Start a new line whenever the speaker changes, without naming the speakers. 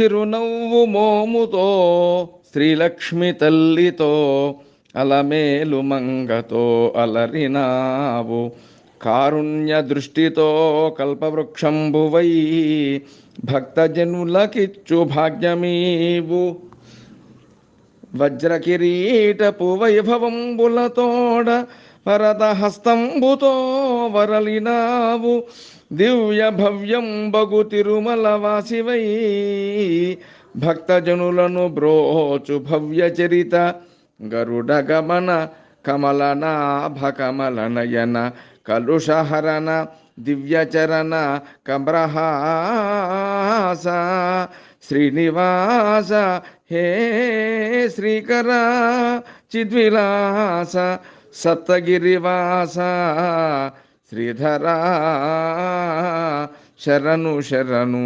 చిరునవ్వు మోముతో శ్రీలక్ష్మి తల్లితో అలమేలు మంగతో అలరినావు. కారుణ్య దృష్టితో కల్పవృక్షంభువై భక్తజనులకిచ్చు భాగ్యమీవు. వజ్రకిరీటపు వైభవంబులతోడ వరద హస్తంబుతో వరలినావు. దివ్య భవ్యం బగు తిరుమల వాసివై భక్తజనులను బ్రోచు భవ్య చరిత. గరుడ గమన కమలనాభ కమల నయన కలుషహరణ దివ్యచరణ కమ్రహాస. శ్రీనివాస హే శ్రీకర చిద్విలాస. ಸಪ್ತಗಿರಿವಾಸ ಶ್ರೀಧರ ಶರಣು ಶರಣು.